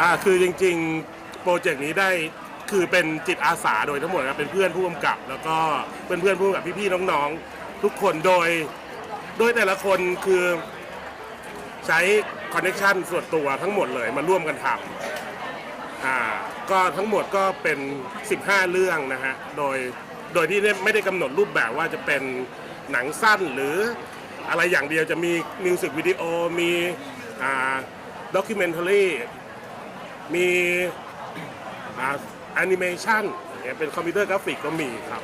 อ่าคือจริงๆ โปรเจกต์นี้ได้คือเป็นจิตอาสาโดยทั้งหมดนะครับเป็นเพื่อนผู้กำกับ แล้วก็เพื่อนเพื่อนผู้กำกับพี่ๆน้องๆ ทุกคนโดยโดยแต่ละคนคือใช้คอนเน t ชันส่วนตัวทั้งหมดเลยมาร่วมกันทำอ่าก็ทั้งหมดก็เป็น 15 เรื่องนะฮะโดยโดยที่ไม่ได้กำหนดรูปแบบว่าจะเป็นหนังสั้นหรืออะไรอย่างเดียวจะมีมิวสิกวิดีโอมีอ่าด็อกิเมนทารี มีแอนิเมชันเนี่ยเป็นคอมพิวเตอร์กราฟิกก็มีครับ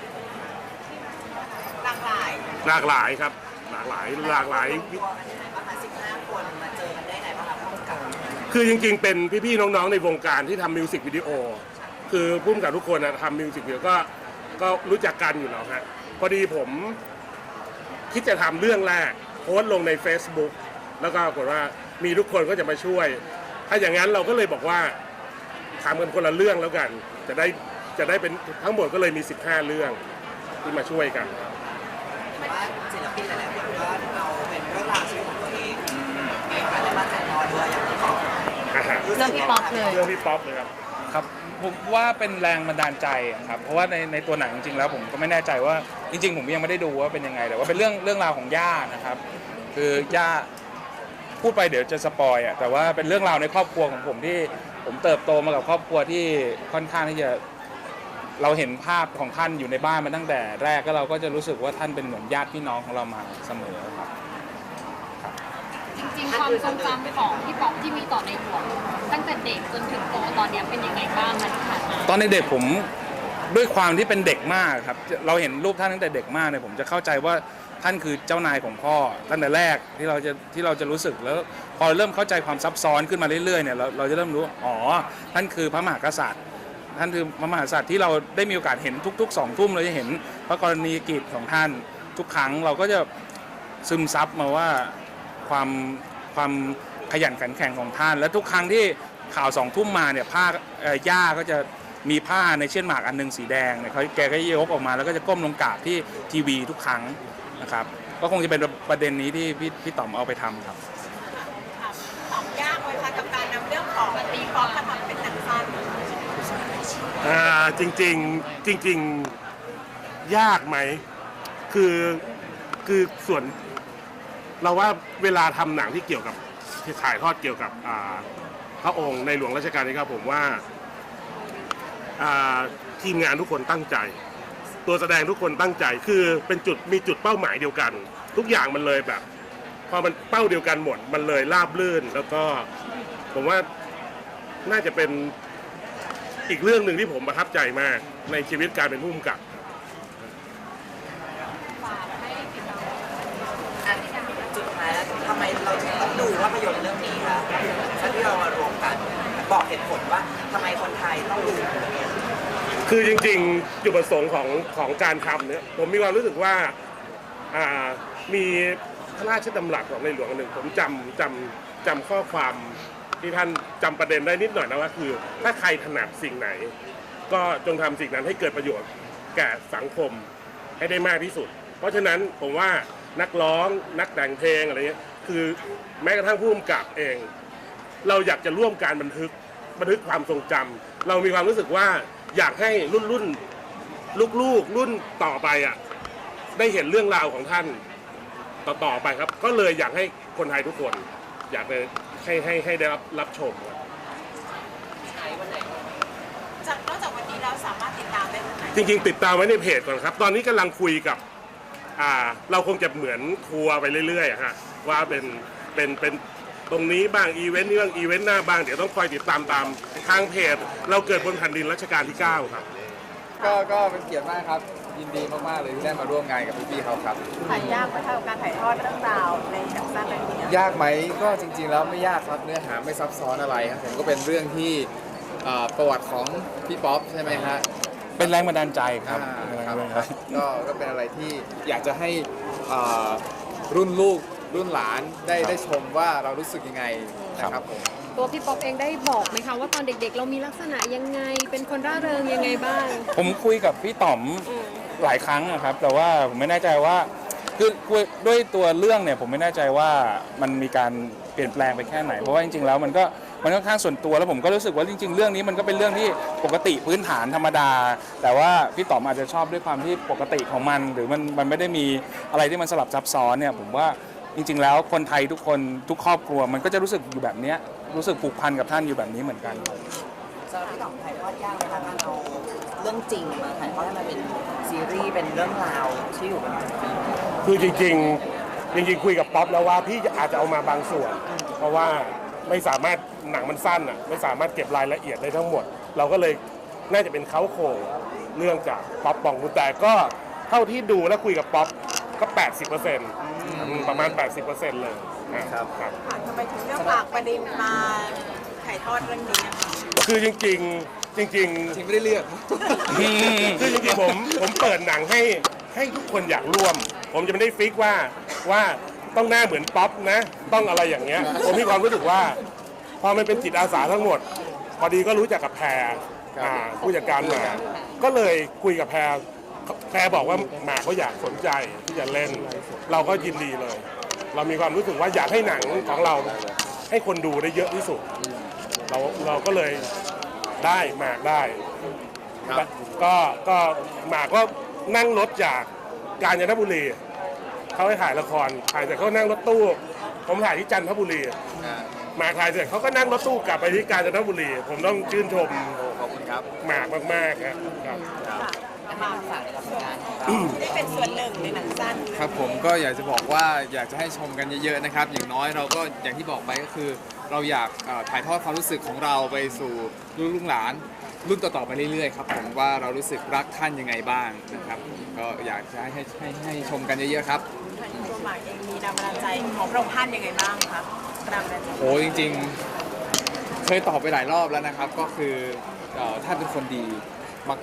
หลากหลายหลากหลายครับ หลากหลายหลากหลาย ตัวกันยังไงบ้างคะ15คนมาเจอกันได้ไงบ้างคะร่วมกันคือจริงๆ เป็นพี่ๆ น้องๆ ในวงการที่ทำมิวสิกวิดีโอ คือพุ่มกับทุกคนนะทำมิวสิกวิดีโอก็ก็รู้จักกันอยู่แล้วฮะ พอดีผมคิดจะทำเรื่องแรกโพสต์ลงใน Facebook แล้วก็ปรากฏว่ามีทุกคนก็จะมาช่วย ถ้าอย่างนั้นเราก็เลยบอกว่า ทำกันคนละเรื่องแล้วกัน จะได้จะได้เป็นทั้งหมดก็เลยมี 15 เรื่องที่มาช่วยกันแต่ว่าศิลปินหลายๆคนก็เอาเป็นเรื่องราวชีวิตของตัวเองในการได้มาถ่ายทอดด้วยอย่างที่บอกอ่าฮะรู้สึกยังไงบ้างคะเรื่องพี่ป๊อปเลยครับ ครับผมว่าเป็นแรงบันดาลใจอะครับเพราะว่าในในตัวหนังจริงๆแล้วผมก็ไม่แน่ใจว่าจริง ๆ ผมยังไม่ได้ดูว่าเป็นยังไงแต่ว่าเป็นเรื่องเรื่องราวของย่านะครับ คือย่าพูดไปเดี๋ยวจะสปอยอะแต่ว่าเป็นเรื่องราวในครอบครัวของผมที่ ผมเติบโตมากับครอบครัวที่ค่อนข้างที่จะเราเห็นภาพของท่านอยู่ในบ้านมาตั้งแต่แรกก็เราก็จะรู้สึกว่าท่านเป็นเหมือนญาติพี่น้องของเรามาเสมอครับ จริงๆ ความทรงจำของพี่ป๊อปที่มีต่อในหลวงตั้งแต่เด็กจนถึงโตตอนเนี้ยเป็นยังไงบ้างคะที่ผ่านมาตอนเด็กๆผมด้วยความที่เป็นเด็กมากครับ เราเห็นรูปท่านตั้งแต่เด็กมากเนี่ยผมจะเข้าใจว่า ท่านคือเจ้านายของพ่อตั้งแต่แรกที่เราจะที่เราจะรู้สึกแล้ว พอเริ่มเข้าใจความซับซ้อนขึ้นมาเรื่อยๆเนี่ยเราเราจะเริ่มรู้อ๋อท่านคือพระมหากษัตริย์ ท่านคือพระมหากษัตริย์ที่เราได้มีโอกาสเห็นทุกๆสองทุ่มเราจะเห็นพระกรณียกิจของท่านทุกครั้งเราก็จะซึมซับมาว่าความความขยันขันแข็งของท่าน และทุกครั้งที่ข่าวสองทุ่มมาเนี่ยผ้าเอ่อย่าก็จะมีผ้าในเช่นหมากอันหนึงสีแดงเนี่ยเขาแกก็ยกออกมาแล้วก็จะก้มลงกราบที่ทีวีทุกครั้ง นะครับ ก็คงจะเป็นประเด็นนี้ที่พี่พี่ต๋อมเอาไปทำครับ ตอบยากไหมคะกับการนำเรื่องของตีป๊อปมาทำเป็นหนังสั้นอ่าจริงๆจริง ๆยากไหม คือคือส่วน เราว่าเวลาทำหนังที่เกี่ยวกับที่ถ่ายทอดเกี่ยวกับอ่าพระองค์ในหลวงรัชกาลที่9ผมว่าอ่าทีมงานทุกคนตั้งใจ ตัวแสดงทุกคนตั้งใจคือเป็นจุดมีจุดเป้าหมายเดียวกัน ทุกอย่างมันเลยแบบ พอมันเป้าเดียวกันหมด มันเลยราบลื่น แล้วก็ผมว่าน่าจะเป็นอีกเรื่องหนึ่งที่ผมประทับใจมาก ในชีวิตการเป็นผู้กำกับ ฝากให้ติดตามอันจุดท้ายแล้วทำไมเราถึงต้องดูภาพยนตร์เรื่องนี้คะที่เรามารวมกัน บอกเหตุผลว่าทำไมคนไทยต้องดู คือจริงๆจุดประสงค์ของของการทำเนี่ยผมมีความรู้สึกว่าอ่ามีพระราชดำรัสของในหลวงอันหนึ่งผมจำจำจำข้อความที่ท่านจำประเด็นได้นิดหน่อยนะว่าคือ ถ้าใครถนัดสิ่งไหน ก็จงทำสิ่งนั้นให้เกิดประโยชน์แก่สังคมให้ได้มากที่สุด เพราะฉะนั้นผมว่านักร้องนักแต่งเพลงอะไรเงี้ยคือแม้กระทั่งผู้กำกับเอง เราอยากจะร่วมการบันทึกบันทึกความทรงจำเรามีความรู้สึกว่า อยากให้รุ่นรุ่นลูกๆรุ่นต่อไปอะได้เห็นเรื่องราวของท่านต่อๆไปครับ ก็เลยอยากให้คนไทยทุกคน อยากให้ให้ให้ให้ได้รับรับชมครับไหนวันไหนจากนอกจากวันนี้เราสามารถติดตามได้วันไหนจริงๆ ติดตามไว้ในเพจก่อนครับ ตอนนี้กำลังคุยกับอ่าเราคงจะเหมือนครัวไปเรื่อยๆอะฮะว่าเป็นเป็นเป็น ตรงนี้บ้างอีเวนต์นี้บ้างอีเวนต์หน้าบ้างเดี๋ยวต้องคอยติดตามตามทางเพจ เราเกิดบนแผ่นดินรัชกาลที่ 9 ครับ ก็ก็เป็นเกียรติมากครับ ยินดีมากๆเลยที่ได้มาร่วมงานกับพี่ๆเขาครับ ถ่ายยากไหมคะกับการถ่ายทอดเรื่องราวในหนังสั้นเรื่องนี้ยากไหมก็จริง ๆ แล้วไม่ยากครับเนื้อหาไม่ซับซ้อนอะไรครับผมก็เป็นเรื่องที่เอ่อประวัติของพี่ป๊อปใช่ไหมฮะ เป็นแรงบันดาลใจครับอ่าเป็นแรงครับบันดาลใจก็ก็เป็นอะไรที่อยากจะให้เอ่อรุ่นลูก รุ่นหลานได้ได้ชมว่าเรารู้สึกยังไงนะครับผม ตัวพี่ป๊อปเองได้บอกไหมคะว่าตอนเด็กๆ เรามีลักษณะยังไง เป็นคนร่าเริงยังไงบ้าง ผมคุยกับพี่ต๋อมอืมหลายครั้งนะครับ แต่ว่าผมไม่แน่ใจว่าคือด้วยด้วยตัวเรื่องเนี่ยผมไม่แน่ใจว่ามันมีการเปลี่ยนแปลงไปแค่ไหน เพราะว่าจริงๆแล้วมันก็มันค่อนข้างส่วนตัวแล้วผมก็รู้สึกว่าจริง ๆ เรื่องนี้มันก็เป็นเรื่องที่ปกติพื้นฐานธรรมดา แต่ว่าพี่ต๋อมอาจจะชอบด้วยความที่ปกติของมัน หรือมันมันไม่ได้มีอะไรที่มันสลับซับซ้อนเนี่ยผมว่า จริง ๆ แล้วคนไทยทุกคนทุกครอบครัว มันก็จะรู้สึกอยู่แบบเนี้ยรู้สึกผูกพันกับท่านอยู่แบบนี้เหมือนกัน สำหรับพี่ต่อมถ่ายทอดยากไหมคะการเอาเรื่องจริงมาถ่ายทอดให้มันเป็นซีรีส์เป็นเรื่องราวที่อยู่บนจริงคือจริงๆจริงๆคุยกับป๊อปแล้วว่าพี่อาจจะเอามาบางส่วน เพราะว่าไม่สามารถหนังมันสั้นอะไม่สามารถเก็บรายละเอียดได้ทั้งหมด เราก็เลยน่าจะเป็นเขาโครงเรื่องจากป๊อปปองกุญแต่ก็เท่าที่ดูแล้วคุยกับป๊อป ก็ 80%ประมาณ 80%เลยนะครับ ครับทำไมถึงเลือกฝากประเด็นมาถ่ายทอดเรื่องนี้อะคะคือจริงๆจริงจริงไม่ได้เลือกๆคือจริงๆผมผมเปิดหนังให้ให้ทุกคนอยากร่วม ผมจะไม่ได้ฟิกว่าว่าต้องหน้าเหมือนป๊อปนะ ต้องอะไรอย่างเงี้ย ผมมีความรู้สึกว่า พอมันเป็นจิตอาสาทั้งหมด พอดีก็รู้จักกับแพรอ่าผู้จัดการหมากก็เลยคุยกับแพร แพรบอกว่าหมากเขาอยากสนใจที่จะเล่น เราก็ยินดีเลย เรามีความรู้สึกว่าอยากให้หนังของเราให้คนดูได้เยอะที่สุด เราเราก็เลยได้หมากได้ครับ ก็ก็หมากก็นั่งรถจากกาญจนบุรีเขาไปถ่ายละครถ่ายเสร็จเขานั่งรถตู้ ผมถ่ายที่จันทบุรี อ่าหมากถ่ายเสร็จเขาก็นั่งรถตู้กลับไปที่กาญจนบุรี ผมต้องชื่นชมโอ้ขอบคุณครับ หมากมากๆครับ ครับครั บๆอันนี้ฝากในกระบวนการของเราได้เป็นส่วนหนึ่งในหนังสั้นครับผมก็อยากจะบอกว่าอยากจะให้ชมกันเยอะๆนะครับ อย่างน้อยเราก็อย่างที่บอกไปก็คือ เราอยากเอ่อถ่ายทอดความรู้สึกของเราไปสู่รุ่นลูกหลาน รุ่นต่อๆไปเรื่อยๆครับผมว่าเรารู้สึกรักท่านยังไงบ้างนะครับ ก็อยากจะให้ให้ให้ให้ชมกันเยอะๆครับตัวหมากเองมีแรงบันดาลใจของพระองค์ท่านยังไงบ้างคะแรงบันดาลใจโอ้จริงๆ เคยตอบไปหลายรอบแล้วนะครับ ก็คือเอ่อท่านเป็นคนดี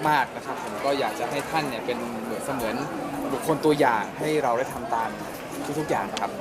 มาก ๆนะครับ ผมก็อยากจะให้ท่านเนี่ยเป็นเหมือนเสมือนบุคคลตัวอย่างให้เราได้ทำตามทุกๆอย่างนะครับ